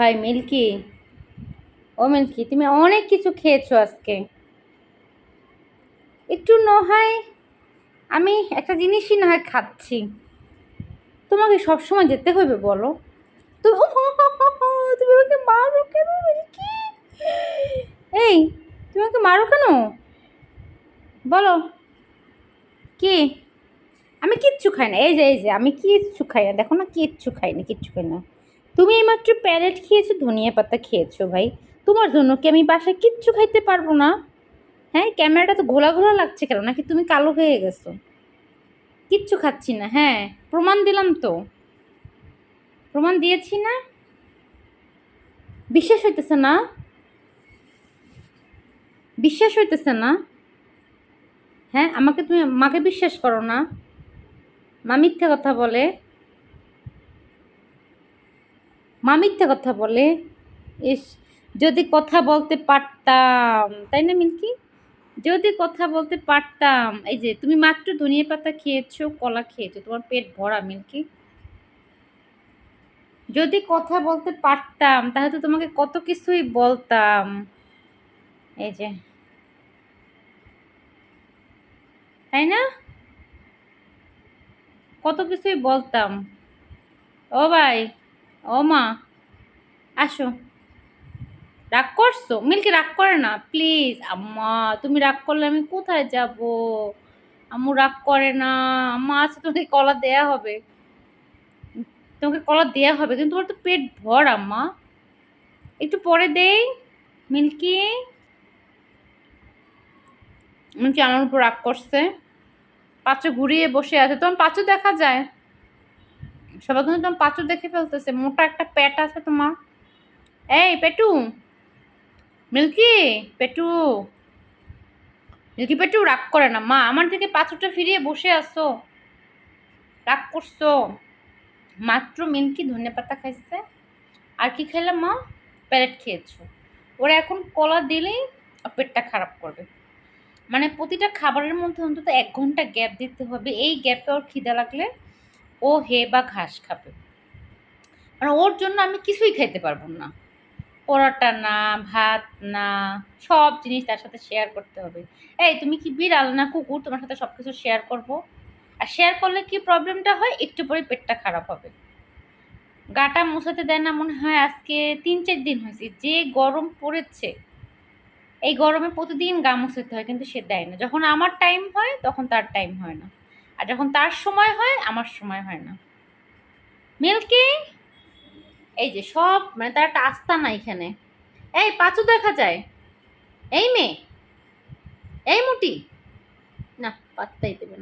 ভাই, মিল্কি? ও মিল্কি, তুমি অনেক কিছু খেয়েছো আজকে। একটু নহায় আমি একটা জিনিসই না হয় খাচ্ছি। তোমাকে সবসময় যেতে হবে, বলো। তুমি আমাকে মারো কেন, মিল্কি? এই, তুমি আমাকে মারো কেন? বলো। কি? আমি কিচ্ছু খাই না। এই যে এই যে, আমি কিচ্ছু খাই না। দেখো না, কিচ্ছু খাই না কিচ্ছু খাই না তুমি এইমাত্র প্যারেট খেয়েছো, ধনিয়া পাতা খেয়েছো ভাই। তোমার জন্য কি আমি বাসায় কিচ্ছু খাইতে পারব না? হ্যাঁ ক্যামেরাটা তো ঘোলা ঘোলা লাগছে কেন? নাকি তুমি কালো হয়ে গেছো? কিচ্ছু খাচ্ছি না হ্যাঁ প্রমাণ দিলাম তো। প্রমাণ দিয়েছি না? বিশ্বাস হইতেছে না? বিশ্বাস হইতেছে না? হ্যাঁ আমাকে তুমি, মাকে বিশ্বাস করো না। মা মিথ্যে কথা বলে। মা মিথ্যে কথা বলে। ইস, যদি কথা বলতে পারতাম। তাই না, মিল্কি? যদি কথা বলতে পারতাম। এই যে, তুমি মাত্র ধনিয়া পাতা খেয়েছো, কলা খেয়েছো, তোমার পেট ভরা, মিল্কি। যদি কথা বলতে পারতাম, তাহলে তো তোমাকে কত কিছুই বলতাম। এই যে। তাই না? কত কিছুই বলতাম। ও ভাই, ও মা। আসো। রাগ করছ? মিল্কি রাগ করে না, প্লিজ। আম্মা, তুমি রাগ করলে আমি কোথায় যাব? আম্মু রাগ করে না। আম্মা আছে তোমাকে কলা দেয়া হবে। তোমাকে কলা দেয়া হবে, কিন্তু তোমার তো পেট ভর, আম্মা। একটু পরে দেই, মিল্কি। মিল্কি আমার উপর রাগ করছে। পাঁচু ঘুরিয়ে বসে আছে। তোমার পাঁচু দেখা যায়? সবাই কিন্তু তোমার পাঁচু দেখে ফেলতেছে। মোটা একটা প্যাট আছে তোমার। এই পেটু মিল্কি পেটু মিল্কি পেটু রাগ করে না। মা, আমার দিকে পাঁচুটা ফিরিয়ে বসে আসো রাগ করছ। মাত্র মিল্কি ধনে পাতা খাইছে। আর কি খেলাম মা? প্যারেট খেয়েছো। ওরা এখন কলা দিলেই পেটটা খারাপ করবে। মানে প্রতিটা খাবারের মধ্যে অন্তত এক ঘণ্টা গ্যাপ দিতে হবে। এই গ্যাপে ওর খিদা লাগলে ও হে বা ঘাস খাবে। মানে ওর জন্য আমি কিছুই খাইতে পারব না। পরোটা না, ভাত না, সব জিনিস তার সাথে শেয়ার করতে হবে। এই, তুমি কি বিড়াল না কুকুর? তোমার সাথে সব কিছু শেয়ার করব। আর শেয়ার করলে কি প্রবলেমটা হয়? একটু পরে পেটটা খারাপ হবে। গাটা মোছাতে দেয় না মনে হয় আজকে তিন চার দিন হয়েছে। যে গরম পড়েছে, এই গরমে প্রতিদিন গা মুছাতে হয় কিন্তু সে দেয় না। যখন আমার টাইম হয়, তখন তার টাইম হয় না। আর যখন তার সময় হয়, আমার সময় হয় না। মিল্কি? এই যে সব মানে তার একটা আস্থা না এখানে। এই পাঁচু দেখা যায়। এই মেয়ে? এই মুটি? না পাত্তাই দেবে না।